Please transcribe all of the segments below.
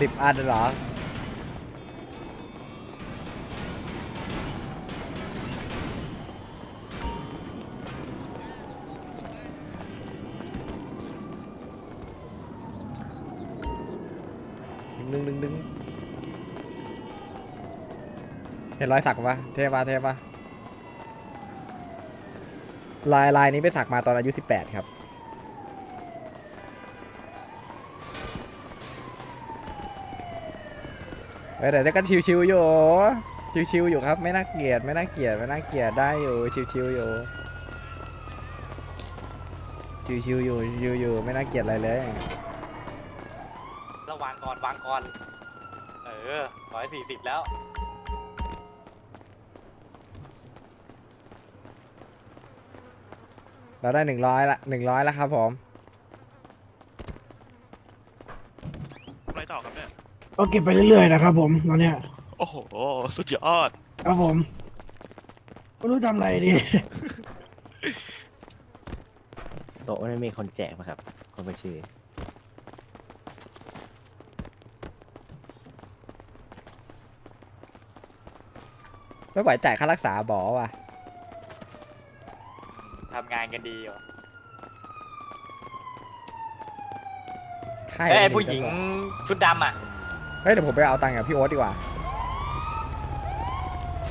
สิบอันเหรอ ดึงดึงดึงดึงเห็นรอยสักปะเทปะเทปะลายลายนี้ไปสักมาตอนอายุสิบแปดครับ ออแต่ก็ชิวๆอยู่ชิวๆอยู่ครับ ไม่น่าเกลียดไม่น่าเกลียดไม่น่าเกลียดได้อยู่ชิวๆอยู่ชิวๆอยู่ชิวๆอยู่ไม่น่าเกลียดอะไรเลยระวางก่อนวางก่อน เออร้อยสี่สิบแล้วเราได้หนึ่งร้อยละหนึ่งร้อยแล้วครับผมอะไรต่อครับเนี่ย ก็เก็บไปเรื่อยๆนะครับผมตอนเนี้ยโอ้โห สุดยอด ครับผมไม่รู้ทำอะไรดี โต๊ะไม่มีคนแจกป่ะครับ คนไปชื่อ ไม่ไหวจ่ายค่ารักษาบอว่ะ ทำงานกันดีอยู่ค่าเอ้ยไอ้มีผู้หญิงจะบอกชุดดำอะเฮ้ยเดี๋ยวผมไปเอาตังค์กับพี่โอ๊ตดีกว่า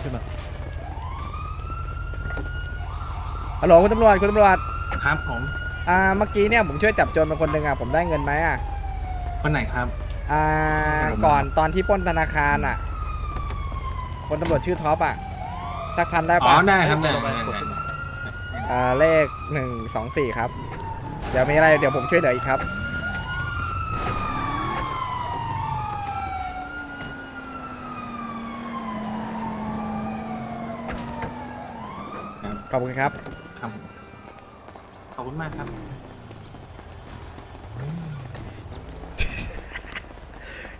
ขึ้นมาฮัลโหลคุณตำรวจคุณตำรวจ ครับผมอ่า เมื่อกี้เนี่ยผมช่วยจับโจรไปคนหนึ่งอะ ผมได้เงินไหมอะ คนไหนครับ อ่าผมก่อนตอนที่ปล้นธนาคารอะ คนตำรวจชื่อท็อปอะ สักพันได้อ๋อปะได้ครับได้ลงไปได้กดได้ขึ้นมาอ่า เลขหนึ่งสองสี่ครับ เดี๋ยวมีอะไร เดี๋ยวผมช่วยเหลืออีกครับ อบคุณครับ ครับผมขอบคุณมากครับ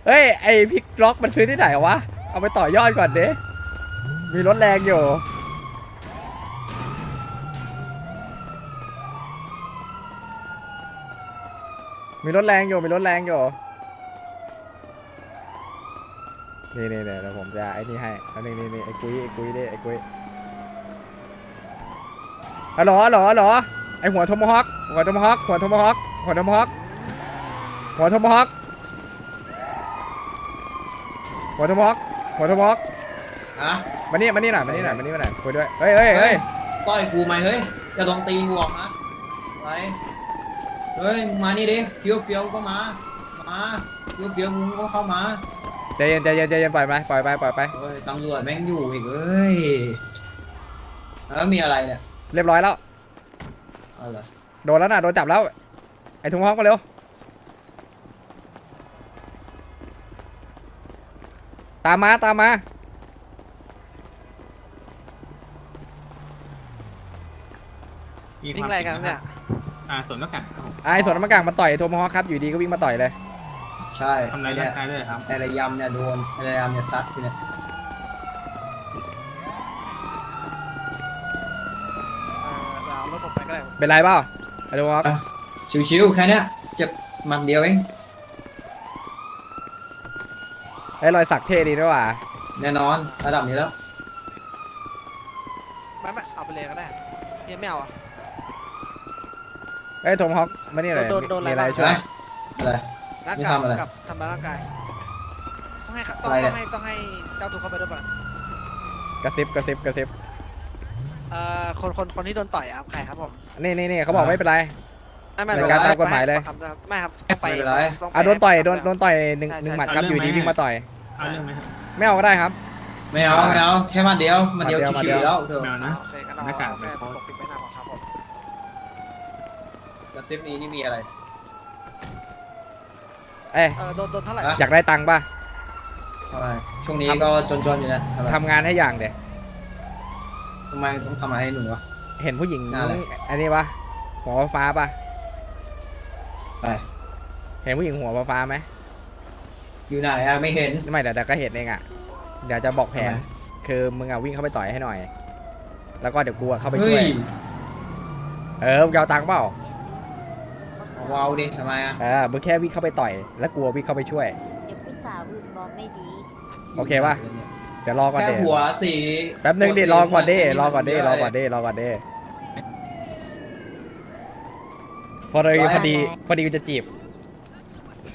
เฮ้ย ไอพิกล็อกมันซื้อที่ไหนวะ เอาไปต่อยอดก่อนเด้มีรถแรงอยู่ มีรถแรงอยู่ มีรถแรงอยู่ นี่นี่นี่เดี๋ยวผมจะไอ้นี่ให้อันนี้นี่นี่ไอ้กุ้ยไอ้กุ้ยดิไอ้กุ้ย ฮัลโหลฮัลโหลฮัลโหลไอ้หัวโทมฮอคหัวโทมฮอคหัวโทมฮอคหัวโทมฮอคหัวโทมฮอคหัวโทมฮอคหัวโทมฮอคฮะมานี่มานี่หน่อยมานี่หน่อยมานี่มาหน่อยคุยด้วยเฮ้ยเฮ้ยเฮ้ยต่อยกูไหมเฮ้ยอย่าลองตีกูออกนะไปเฮ้ยมึงมานี่ดิเฟี้ยวเฟี้ยวก็มามาเฟี้ยวเฟี้ยวมึงก็เข้ามาใจเย็นใจเย็นใจเย็นปล่อยไปปล่อยไปปล่อยไปเฮ้ยตำรวจแม่งอยู่อีกเอ้ยแล้วมีอะไรเนี่ย เรียบร้อยแล้ว เอาเหรอโดนแล้วนะโดนจับแล้ว ไอ้ทุ่งฮอกมาเร็ว ตามมาตามมา มีวิ่งอะไรกันเนี่ยอ่าสวนมะกัดครับผมไอ้สวนน้ำมันกลางมาต่อยไอ้โทมฮอกครับอยู่ดีก็วิ่งมาต่อยเลย ใช่ทำร้ายเนี่ร่ายงกายด้วยครับ แต่ระยำเนี่ยโดนแต่ระยำเนี่ยซัดกูเนี่ย เออเอารถผมไปก็ได้ เป็นไรเปล่าไอ้โทมฮอกอะชิวๆแค่เนี้ยเจ็บหมันเดียวเองไอ้รอยสักเท่ดีด้วยว่ะแน่นอนระดับนี้แล้วไม่ไม่เอาไปเลยก็ได้เนี่ยไม่เอาอะ ไอ้ยโทมฮอกมานี่หน่อยโดนโดนมีอะไรอะไรบ้างช่วยนะอะไร ร่างนี่กายทำอะไรกับทำร้ายร่างกาย ต้องให้เขาต้องอะไรเนี่ยต้องให้ต้องให้เจ้าตัวเข้าไปด้วยป่ะกระซิบกระซิบกระซิบ เอ่อคนคนคนที่โดนต่อยอะครับใครครับผมนี่นี่นี่เขาบอกไม่เป็นไร ไม่ไม่เป็นการตามกฎหมายเลยไปครับไม่ครับต้องไปไม่เป็นไร ต้องไปอะโดนต่อยให้โดนปากคำโดนต่อยหนึ่งใช่หนึ่งใช่หมัดครับเอาอยู่ดีเรื่องไหมวิ่งมาต่อย เอาเรื่องไหมครับไม่เอาก็ได้ครับ ไม่เอาไม่เอาแค่หมันเดียวหมันเดียวหมัดเดีชิยว วๆแล้วเถอะไม่เอานะ โอเคงั้นเอาหน้ากากเอาแค่ไม่พอปกปิดไม่หน้าพอครับผมกระซิบนี้นี่มีอะไร เอ้ยเออโดนโดนเท่าไหร่ฮะอยากได้ตังค์ป่ะอะไรช่วงนี้ก็จนๆอยู่นะทำไมทำงานให้อย่างเดียทำไมต้องทำอะไรให้หนูวะ เห็นผู้หญิงน่าอะไรอันนี้ปะหัวฟ้าๆปะไปเห็นผู้หญิงหัวฟ้าๆไหมอยู่ไหนอะไม่เห็น ไม่แต่แต่ก็เห็นเองอะเดี๋ยวจะบอกแผนทำไม คือมึงอะวิ่งเข้าไปต่อยให้หน่อย แล้วก็เดี๋ยวกูอะเข้าไปเฮ้ช่วยยเออมึงจะเอาตังค์เปล่าเอาเอาดิทำไมอะเออมึงแค่วิ่งเข้าไปต่อยแล้วกูวิ่งเข้าไปช่วย เดี๋ยวกูอื่นมองไม่ดีโอเคป่ะเดี๋ ยวรอก่อนแค่เดหัวสีแป๊บนึงดิหัวสีรอก่อนดิหัวสีรอก่อนดิเยะรอก่อนดิรอก่อนดิพอดีพอดีพอดีกูจะจีบ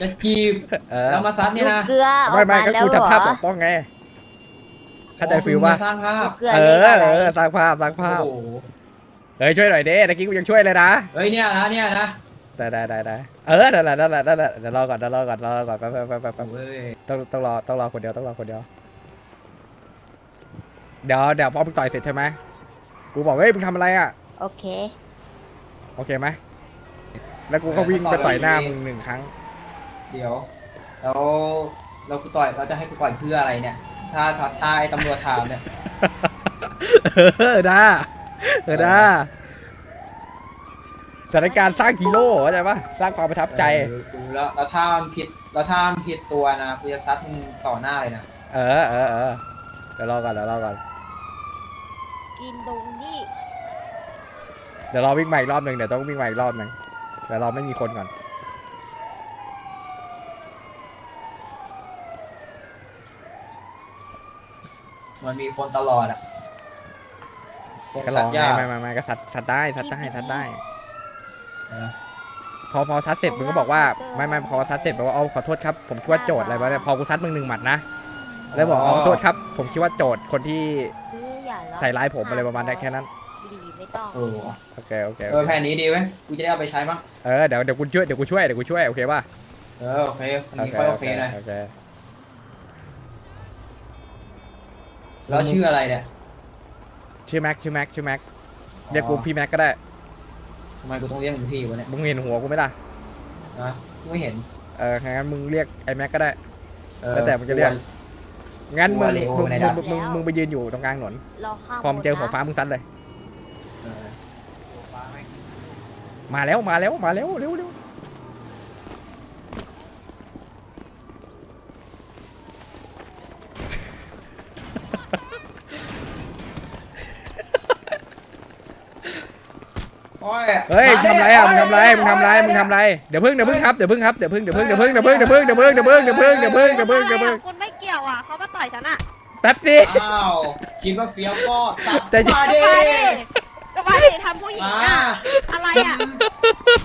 จะจีบเออแล้วมาซัดเนี่ยนะ เกลือออไม่กไม่มาก็แล้วกูเหรจะอภาพปกป้องไงเข้าใจฟิลป่ะสร้างภาพเกลือเอเรียกออะไรเออสร้างภาพสร้างภาพโอ้โหเฮ้ยช่วยหน่อยเด้ตะกี้กูยังช่วยเลยนะเฮ้ยเนี่ยนะเนี่ยนะได้ได้ได้ได้เออนั่นแหละนั่นแหละนั่นแหละเดี๋ยวรอก่อนเดี๋ยวรอก่อนรอก่อนแป๊บแป๊บแป๊บแป๊บแป๊บเว้ยต้องต้องรอต้องรอคนเดียวต้องรอคนเดียว เดี๋ยวเดี๋ยวพอมึงต่อยเสร็จใช่ไหมกูบอกเฮ้ยมึงทำอะไรอะโอเค โอเคไหมแล้วกูก็วิ่งไปต่อยหน้ามึงหนึ่งครั้ง เดี๋ยว แล้วเรากูต่อยเราจะให้กูต่อยเพื่ออะไรเนี่ย ถ้าถ้าถ้าไอ้ตำรวจถามเนี่ย เออได้เออได้สถานการณ์สร้างฮีโร่เข้าใจปะสร้างความประทับใจ เออดูแล้วแล้วถ้ามันผิดแล้วถ้ามันผิดตัวนะกูจะซัดมึงต่อหน้าเลยนะ เออเออเออเดี๋ยวรอก่อนเดี๋ยวรอก่อน กินตรงนี้เดี๋ยวรอวิ่งใหม่อีกรอบหนึ่งเดี๋ยวต้องวิ่งใหม่อีกรอบหนึ่งเดี๋ยวเราไม่มีคนก่อน มันมีคนตลอดอะพวก็ลสัอตงว์ไงยากไม่ไม่ไม่ก็ซัดซัดได้ซัดได้ซัดได้ เออพอพอซัดเสร็จมึงก็บอกว่าไม่ไม่พอซัดเสร็จบอกว่าเอาขอโทษครับผมคิดว่าโจทย์อะไรวะเนี่ยพอกูซัดมึงหนึ่งหมัดนะ แล้วบอกเอาขอโทษครับ ผมคิดว่าโจทย์คนที่ซื้ออย่าล้อใส่ร้ายผมอะไรประมาณนั้นแค่นั้นบุหรี่ไม่ต้องเออว่ะโอเคโอเคเออแผนนี้ดีเว้ยกูจะได้เอาไปใช้บ้างเออเดี๋ยวเดี๋ยวกูช่วยเดี๋ยวกูช่วยเดี๋ยวกูช่วยโอเคป่ะเออโอเคอันนี้ค่อยโอเคหน่อยโอเคแล้วชื่ออะไรเนี่ยชื่อแม็กชื่อแม็กชื่อแม็กเรียกกูพี่แม็กก็ได้ทำไมกูต้องเรียกมึงพี่วะเนี่ยมึงเห็นหัวกูไหมล่ะนะกูไม่เห็นเอองั้นมึงเรียกไอ้แม็กก็ได้เออแล้วแต่มึงจะเรียก งั้นมึงหัวเลโอมึงไหนมึล่ะงมึงมึงไปยืนอยู่ตรงกลางถนนรอข้ามพอมึงเจอหัวฟ้ามึงซัดเลย เออมาแล้วมาแล้วมาแล้วเร็วเร็วโอ้ยเฮ้ยมามึงดิทำไรอะมึงทำไรโยมึงทำไรมึงทำไรเดี๋ยวพึ่งเดี๋ยวพึ่งครับเดี๋ยวพึ่งครับเดี๋ยวพึ่งเดี๋ยวพึ่งเดี๋ยวพึ่งเดี๋ยวพึ่งเดี๋ยวพึ่งเดี๋ยวพึ่งเดี๋ยวพึ่งเดี๋ยวพึ่งเดี๋ยวพึ่งเดี๋ยวพึ่งเดี๋ยวพึ่งเดี๋ยวพึ่งคุณไม่เกี่ยวอะ เขามาต่อยฉันอะแป๊บดิอ้าว คิดว่าเฟี้ยวก็สับใจเย็น มาดิ ก็มาดิก็มาดิทำผู้หญิงมาอะ อะไรอะ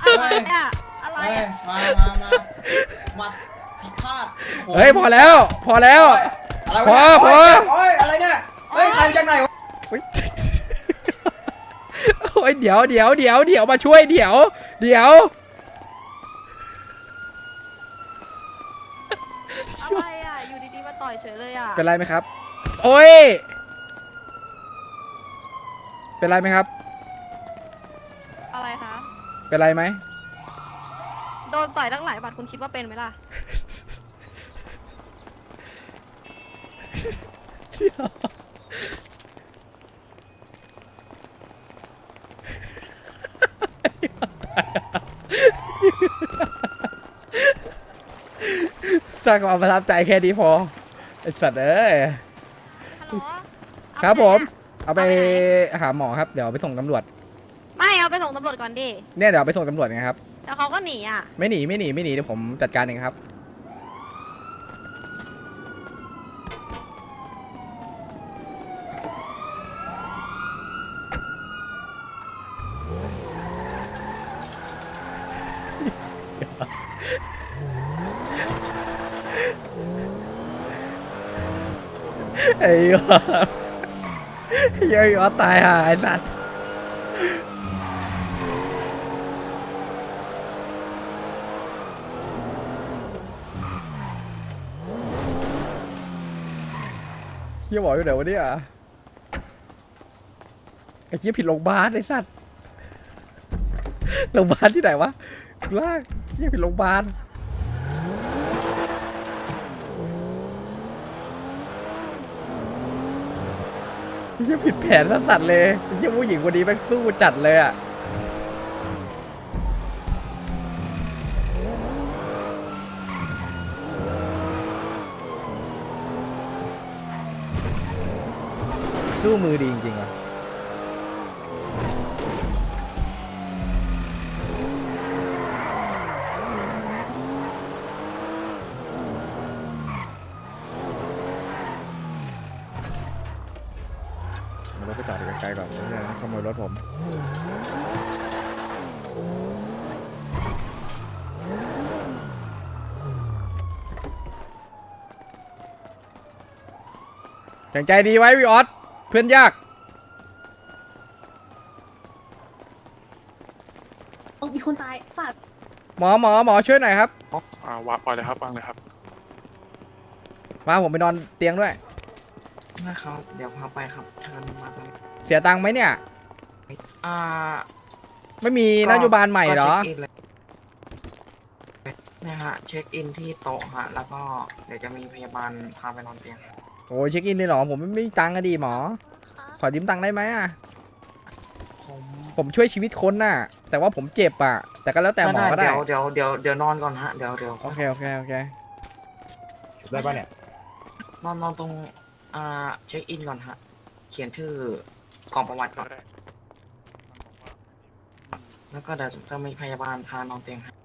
อะไรอะ อะไรเฮ้ยอะมามามามาผิดพลาดโโหเฮ้ยพอแล้ว พอแล้ว อะไรพอวะเนี่ยพอ โอ้ยอะไรเนี่ย เฮ้ยใครมาจากไหนวะอุ๊ยโอ้ยเดี๋ยวเดี๋ยวเดี๋ยวเดี๋ยวมาช่วยเดี๋ยว เดี๋ยวอะไรอะอยู่ดีๆมา ต่อยเฉยเลยอะเป็นไรไหมครับ โอ้ย เป็นไรไหมครับ อะไรคะ เป็นไรไหม โดนต่อยตั้งหลายบาทคุณคิดว่าเป็นไหมล่ะ สร้างความประทับใจแค่นี้พอ ไอสัตว์เอ้ย ฮัลโหลเอาครับไปผมไหนอะเอาไปเอาไปไหนหาหมอครับ เดี๋ยวเอาไปส่งตำรวจ ไม่เอาไปส่งตำรวจก่อนดิ เนี่ยเดี๋ยวเอาไปส่งตำรวจไงครับแล้วเขาก็หนีอะ ไม่หนีไม่หนีไม่หนีเดี๋ยวผมจัดการเองครับ ไอ้ยอเยังยอตายหาไอ้สัตว์เฮียบอกอยู่ไหนวะเนี่ยไอ้เฮียผิดโรงพยาบาลไอ้สัตว์โรงพยาบาลที่ไหนวะลากเฮียผิดโรงพยาบาล ไอ้เฮียผิดแผนสัตว์เลยไอ้เฮียผู้หญิงคนนี้แม่งสู้จัดเลยอะสู้มือดีจริงๆอะ ลๆก่อนเนี่ยขโมยรถผม แข็งใจดีไว้วิออสเพื่อนยากมีคนตายฝากหมอหมอหมอช่วยหน่อยครับอ่าวางปล่อยเลยครับวางเลยครับมาผมไปนอนเตียงด้วย นะครับ เดี๋ยวพาไปครับเชิญมาไปเสียตังค์ไหมเนี่ย อ่าไม่มีนโยบายใหม่เหรอ ก็เช็คอินเลยเนี่ยฮะ เช็คอินที่โต๊ะฮะ แล้วก็เดี๋ยวจะมีพยาบาลพาไปนอนเตียง โอ้ยเช็คอินเลยเหรอผมไม่มีตังค์อะดีหมอ ขอยืมตังค์ได้ไหมอะผมผมช่วยชีวิตคนน่ะ แต่ว่าผมเจ็บอะ แต่ก็แล้วแต่หมอก็ได้ เดี๋ยวเดี๋ยวเดี๋ยวเดี๋ยวนอนก่อนฮะเดี๋ยวเดี๋ยวโอเคโอเคโอเคได้ปะเนี่ยนอนนอนตรงอ่าเช็คอินก่อนฮะ เขียนชื่อกล่องประวัติก่อนแล้วก็เดี๋ยวจะมีพยาบาลพานอนเตียงฮะ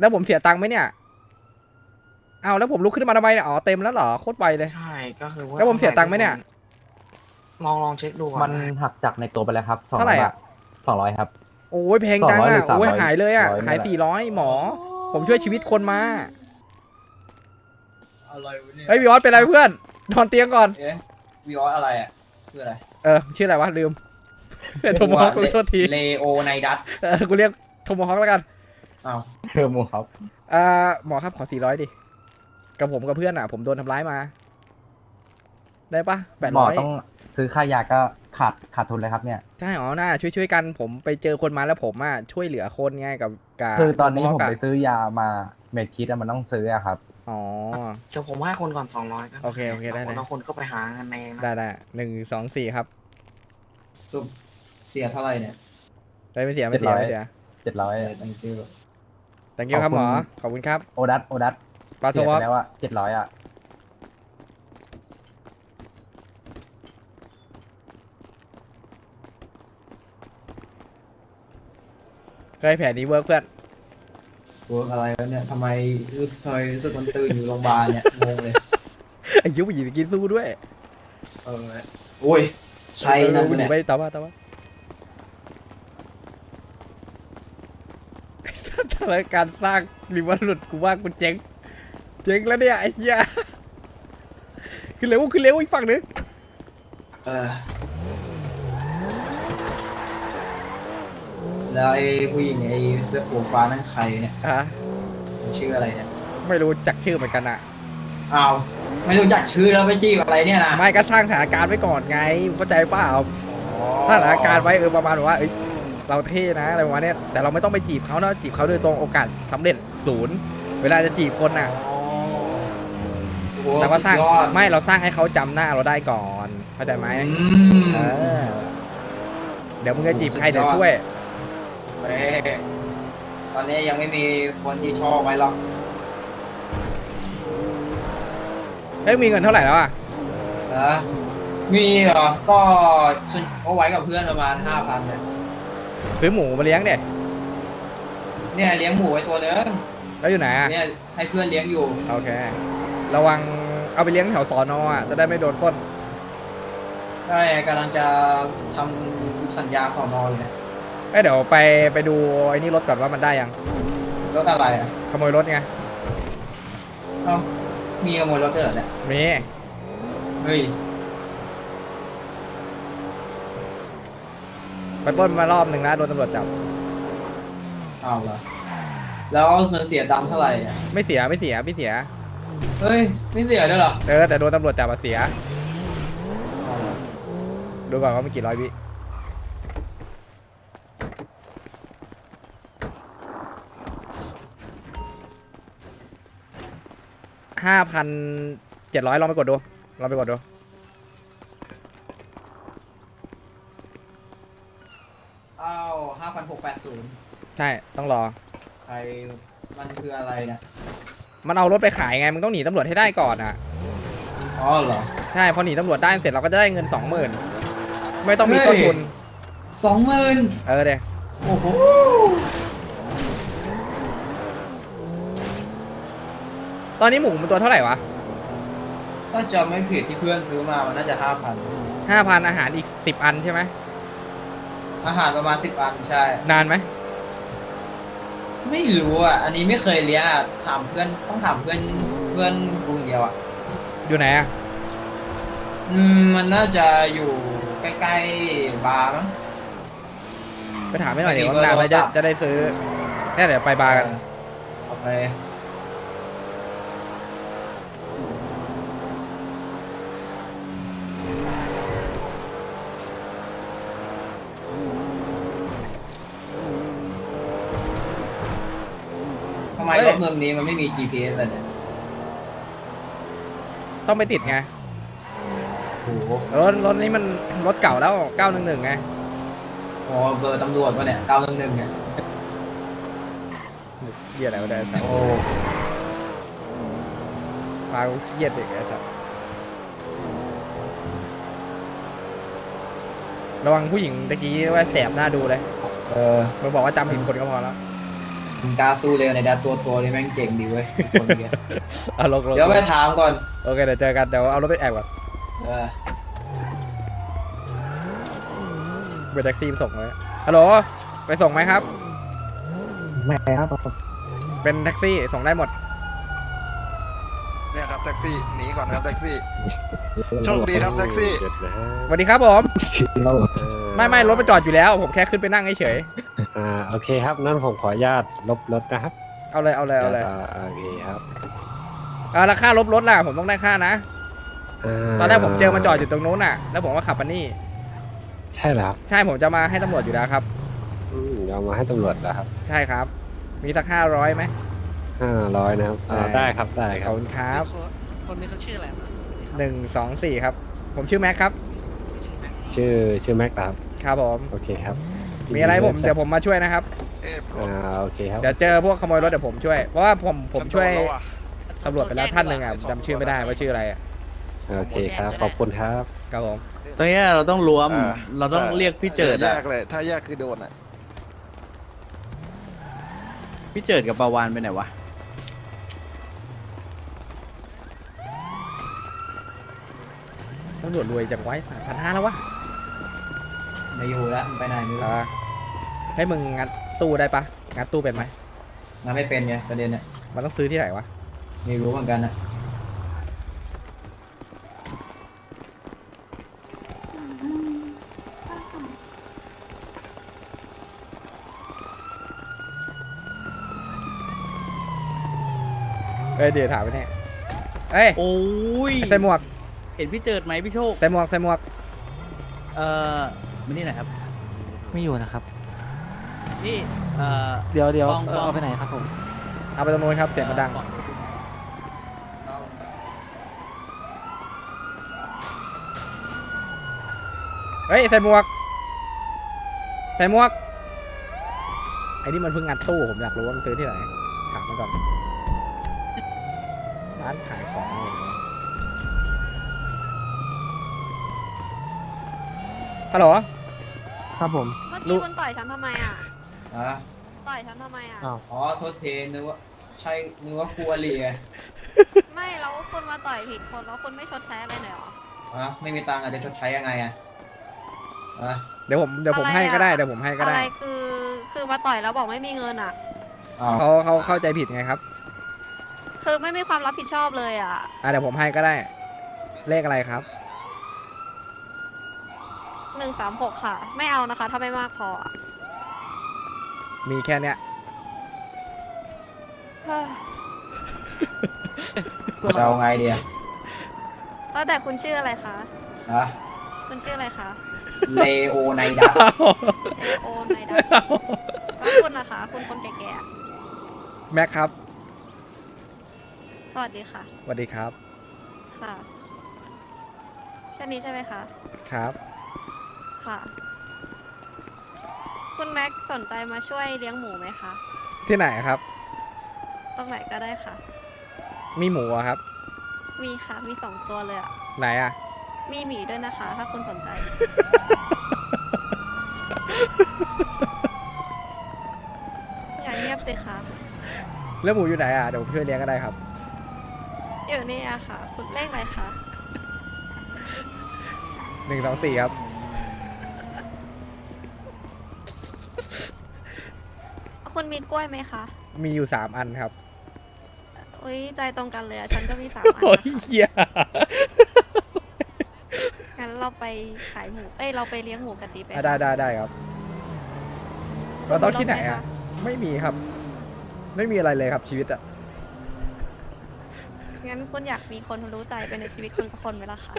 แล้วผมเสียตังค์ไหมเนี่ย เอาแล้วผมลุกขึ้นมาทำไมเนี่ย อ๋อเต็มแล้วเหรอ โคตรไวเลย ใช่ก็คือว่าแล้วผมเสียตังค์ไหมเนี่ย ลองลองเช็คดูก่อนมันนะหักจากในตัวไปแล้วครับสองเท่าไหร่อะ สองร้อยครับ โอ้ยแพงจัง200หรือะอ300โอ้ยหายเลยอะ ร้อยนี่หายแหละสี่ร้อยหมอ ผมช่วยชีวิตคนมา อะไรวะเนี่ยเฮ้ยวิออสเป็นไรเพื่อน นอนเตียงก่อน เอ๊ะวีออสอะไรอะคืออะไรเออ ชื่ออะไรวะลืม โทมฮอคโทษที เลโอไนดัส เออ กูเรียกโทมฮอคแล้วกัน อ้าวเทอร์โมครับ อ่าหมอครับขอสี่ร้อยดิ กับผมกับเพื่อนอะ ผมโดนทำร้ายมา ได้ปะแปดหมอร้อยต้องซื้อค่ายาก็ขาดขาดทุนเลยครับเนี่ย ใช่อ๋อน่าช่วยช่วยๆกัน ผมไปเจอคนมาแล้วผมอะช่วยเหลือคนไงกับกับคือตอนนี้โทผมฮกะไปซื้อยามาเมดคิดอะมันต้องซื้ออะครับ อ๋อ เดี๋ยวผมให้คนก่อนสองร้อยโอเคโอเคได้เลยแล้วคนก็ไปหาเงินเองนะได้ได้หนึ่งสองสี่ครับ สุบเสียเท่าไหร่เนี่ยได้ไม่เสียไม่เสียไม่เสีย เจ็ดร้อย เออ thank you thank you ครับหมอ ขอบคุณครับ โอดัสโอดัสปลาโทเสียวอไปแล้วอะเจ็ดร้อยอะเคยแผนนี้เวิร์กเพื่อน เวิร์กอะไรวะเนี่ยทำไมรู้ทำไมรู้สึกมันตื่นอยู่โรงพยาบาลเนี่ย งงเลย ไอ้ยุบหยิบกินสู้ด้วยเออโอ้ยใช่นะกูหนีเนี่ย ไปตามมาตามมา สถานการณ์สร้างริวันหลุดกูว่ากูเจ๊งเจ๊งแล้วเนี่ยไอ้เหี้ยขึ้นเร็วขึ้นเร็วอีกฝั่งหนึงเออแล้วไอ้ผู้หญิงไอ้เสื้อผูกฟ้านั่นใครเนี่ยอะมันชื่ออะไรเนี่ยไม่รู้จักชื่อเหมือนกันอะอ้าวไม่รู้จักชื่อแล้วไปจี้กับอะไรเนี่ยนะไม่ก็สร้างสถานการณ์ไว้ก่อนไงเข้าใจเปล่าสร้างสถานการณ์ไว้เออประมาณแบบว่าเอ้ย เราเท่นะอะไรประมาณเนี้ยแต่เราไม่ต้องไปจีบเขานะจีบเขาโดยตรงโอกาสสำเร็จศูนย์เวลาจะจีบคนน่ะอ๋อโอ้โหเราก็สร้างสุดยอดไม่เราสร้างให้เขาจำหน้าเราได้ก่อนเข้าใจไหมอืมเออเดี๋ยวมึงจะจีบใครเดี๋ยวช่วยเฮ้ยตอนนี้ยังไม่มีคนที่ชอบไว้หรอกเอ้ยมีเงินเท่าไหร่แล้วอะเหรอมีเหรอ ก็ส่วนก็ไว้กับเพื่อนประมาณห้าพันเนี่ย ซื้อหมูมาเลี้ยงเด็เนี่ยเลี้ยงหมูไว้ตัวนึงแล้วอยู่ไหนอะเนี่ยให้เพื่อนเลี้ยงอยู่ โอเค ระวังเอาไปเลี้ยงแถวสอนอะจะได้ไม่โดนปล้นใช่กำลังจะทำสัญญาสอนอเลยเนี่ยเอ้ยเดี๋ยวไปไปดูไอ้นี่รถก่อนว่ามันได้ยัง รถอะไรอะขโมยรถไงเอ้ามีขโมยรถด้วยเหรอเนี่ยมีเฮ้ย ไปปล้นมารอบหนึ่งแล้วโดนตำรวจจับ เอาเหรอแล้วมันเสียดำเท่าไหร่อะไม่เสียไม่เสียไม่เสีย เฮ้ย ไม่เสียด้วยเหรอ เออแต่โดนตำรวจจับอะเสียเอาเหรอดูก่อนว่ามันกี่ร้อยวิห้าพันเจ็ดร้อยลองไปกดดู ลองไปกดดู ช่ต้องรอ ใครมันคืออะไรนะมันเอารถไปขายไงมันต้องหนีตำรวจให้ได้ก่อนอะอ๋อเหรอ ใช่พอหนีตำรวจได้เสร็จเราก็จะได้เงินสองหมื่นไม่ต้องมีต้นทุนสองหมื่นเออเด้โอ้โหตอนนี้หมูมันตัวเท่าไหร่วะถ้าจำไม่ผิดที่เพื่อนซื้อมามันน่าจะห้าพันห้าพันอาหารอีกสิบอันใช่ไหมอาหารประมาณสิบอันใช่นานไหม ไม่รู้อะ อันนี้ไม่เคยเลี้ยงอะถามเพื่อนต้องถามเพื่อนเพื่อนกูอย่างเดียวอะ อยู่ไหนอะอืมมันน่าจะอยู่ใกล้ๆบาร์มั้ง ไปถามไม่หน่อยเดี๋ยวมีเบอร์นานแล้วจะโทรศัพท์จะได้ซื้อเนี่ยเดี๋ยวไปบาร์กันโอเคท มรถเมืองนี้มันไม่มี GPS เลยเนี่ยต้องไปติดไงโอ้โหรถรถนี้มันรถเก่าแล้วเก้าหนึ่งหนึ่งไงโอ้เบอร์ตำรวจปะเนี่ยเก้าหนึ่งหนึ่งเนี่ยเครียดอะไรวะเนี่ยไอ้สัสโอ้พากูเครียดอีกไอ้สัสระวังผู้หญิงตะกี้ว่าแสบหน้าดูเลย เออมันบอกว่าจำผิดคนก็พอแล้ว มึงกล้าสู้เลยในดัดตัวตัวนี่แม่งเจ๋งดีเว้ยคนเดียวเอาลงลงเดี๋ยวไปถามก่อนโอเคเดี๋ยวเจอกันเดี๋ยวเอารถไปแอบก่อนเออเป็นแท็กซี่ไปส่งไว้ฮัลโหลไปส่งไหมครับไม่ครับเป็นแท็กซี่ส่งได้หมดเนี่ยครับแท็กซี่หนีก่อนครับแท็กซี่โชคดีครับแท็กซี่สวัสดีครับผมไม่ไม่รถมันจอดอยู่แล้ว ผมแค่ขึ้นไปนั่งเฉย อ่าโอเคครับนั่นผมขออนุญาตลบรถนะครับๆเอาเลยเอาเลยเอาเลยโอเคครับเอาราคาลบรถล่ะผมต้องได้ค่านะาตอนแรกผมเจอมันจอดอยู่ตรงนู้นน่ะ แล้วผมก็ขับมานี่ ใช่เหรอครับใช่ผมจะมาให้ตำรวจอยู่แล้วครับอืมเดี๋ยวเอามาให้ตำรวจแล้วครับใช่ครับ มีสักห้าร้อยไหม ห้าร้อยนะครับอ่าได้ ได้ครับได้คขรัอบบคุณครับคนคนนี้เขาชื่ออะไรครับหนึ่งสองสี่ครับ ผมชื่อแม็กครับชื่อชื่อแม็กซ์ครับ ครับผม โอเคครับ มีอะไรผมเดี๋ยวผมมาช่วยนะครับ เอ๊ะรถอ่าโอเคครับเดี๋ยวเจอพวกขโมยรถเดี๋ยวผมช่วย เพราะว่าผมผมช่วยฉันโดนแล้วอะ ตำรวจไปแล้วท่านหนึ่งอะผมจำชื่อไม่ได้ว่าชื่ออะไรอะโอเคครับขอบคุณครับ ครับผมตรงนี้เราต้องรวมเราต้องเรียกพี่เจิดแยอะกเลย ถ้าแยกคือโดนอะพี่เจิดกับปาวานไปไหนวะ ตำรวจรวยจังไว้สามพันห้าแล้ววะไม่อยู่แล้วมันไปไหนไม่รู้อ่า ให้มึงงัดตู้ได้ปะงัดตู้เป็นไหมงั้นไม่เป็นไงประเด็นเนี่ยมันต้องซื้อที่ไหนวะไม่รู้เหมือนกันนะเอ้ยเดี๋ยวถามไปเนี่ยเอ้ยโอ้ยใส่หมวกเห็นพี่เจิดไหมพี่โชคใส่หมวกใส่หมวกเอ่อมานี่หน่อยครับ ไม่อยู่นะครับ นี่เอ่อ เดี๋ยวเดี๋ยวบองบองเอาไปไหนครับผมเอาไปตรงนู้นครับเสียงมันดัง เฮ้ยใส่หมวก ใส่หมวก ไอ้นี่มันเพิ่งงัดตู้ผมอยากรู้ว่ามันซื้อที่ไหน ถามมันก่อน ร้านขายของอะไรอย่างเงี้ยฮัลโหล ครับผม เมื่อรู้กี้คุณต่อยฉันทำไมอะ อะต่อยฉันทำไมอะ อ้าว อ๋อโทษเทนึกว่าใช่นึกว่าครูอลีไงไม่แล้วคุณมาต่อยผิดคนแล้วคุณไม่ชดใช้อะไรหน่อยเหรอ อะไม่มีตังค์อาจจะชดใช้ยังไงอะอะเดี๋ยวผมเดี๋ยวผมอะไรให้ก็ได้อะ เดี๋ยวผมให้ก็อะได้ไรคือคือมาต่อยแล้วบอกไม่มีเงินอะ อ้าวเขาเขาเข้าใจผิดไงครับคือไม่มีความรับผิดชอบเลยอะ อะเดี๋ยวผมให้ก็ได้ เลขอะไรครับ หนึ่งสามหกค่ะ ไม่เอานะคะ ถ้าไม่มากพออะ มีแค่เนี้ยเฮ้ยจะเอาไงดีอะแล้วแต่คุณชื่ออะไรคะอะคุณชื่ออะไรคะเลโอไนดัสโอนไหนดัแล้วคุณนะคะ คุณคนแก่ๆอะแม็กครับสวัสดีค่ะ สวัสดีครับค่ะแค่นี้ใช่ไหมคะ ครับ ค่ะ คุณแม็กซ์สนใจมาช่วยเลี้ยงหมูไหมคะ ที่ไหนครับ ตรงไหนก็ได้ค่ะ มีหมูอะครับ มีค่ะ มีสองตัวเลยอะไหนอะมีหมีด้วยนะคะ ถ้าคุณสนใจ อย่าเงียบสิคะแล้วหมูอยู่ไหนอะเดี๋ยวผมช่วยเลี้ยงก็ได้ครับ อยู่นี่อะค่ะ คุณเลขอะไรคะ หนึ่งสองสี่ครับ คุณมีกล้วยไหมคะมีอยู่สามอันครับอุ้ยใจตรงกันเลยอะฉันก็มีสามอันโอ้ยนะคะเหี้ยงั้นเราไปขายหมูเอ้ยเราไปเลี้ยงหมูกันดีไหมอะได้ได้ได้ครับ เราต้องที่ไหนอะ ไม่มีครับ ไม่มีอะไรเลยครับชีวิตอะ งั้นคุณอยากมีคนรู้ใจไปในชีวิตคุณสักคนไหมล่ะคะ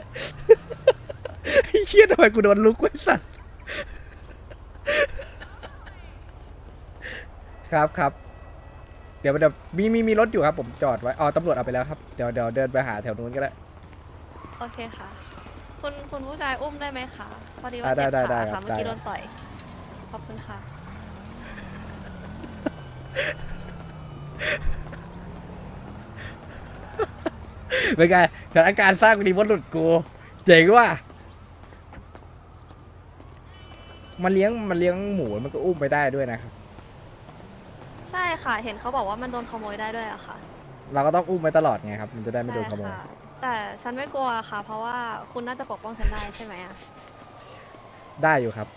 ไอ้เชี่ยทำไมกูโดนลุกไว้สัตว์ ครับครับเดี๋ยวเดี๋ยวมีมีมีรถอยู่ครับผมจอดไว้อ๋อตำรวจเอาไปแล้วครับเดี๋ยวเดี๋ยวเดินไปหาแถวนู้นก็ได้ โอเคค่ะ คุณคุณผู้ชายอุ้มได้ไหมคะ พอดีว่าอะได้เจ็บได้ขาได้ครัค่ะบเมื่อกี้ได้ โดนต่อย ขอบคุณค่ะ เป็นไงสถานการณ์สร้างดีบนหลุดกู เจ๋งว่ะมันเลี้ยงมันเลี้ยงหมูมันก็อุ้มไปได้ด้วยนะครับ ใช่ค่ะ เห็นเขาบอกว่ามันโดนขโมยได้ด้วยอะค่ะเราก็ต้องอุ้มไว้ตลอดไงครับ มันจะได้ไม่โดนขโมย ใช่ค่ะแต่ฉันไม่กลัวค่ะ เพราะว่าคุณน่าจะปกป้องฉันได้ใช่ไหมอะได้อยู่ครับ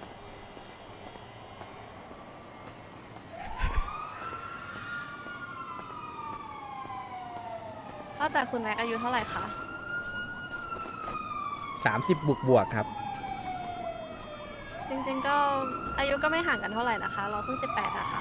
ก็แต่คุณแม็กอายุเท่าไหร่คะสามสิบบวกบวกๆครับ จริงๆก็อายุก็ไม่ห่างกันเท่าไหร่นะคะ เราเพิ่งสิบแปดอะค่ะ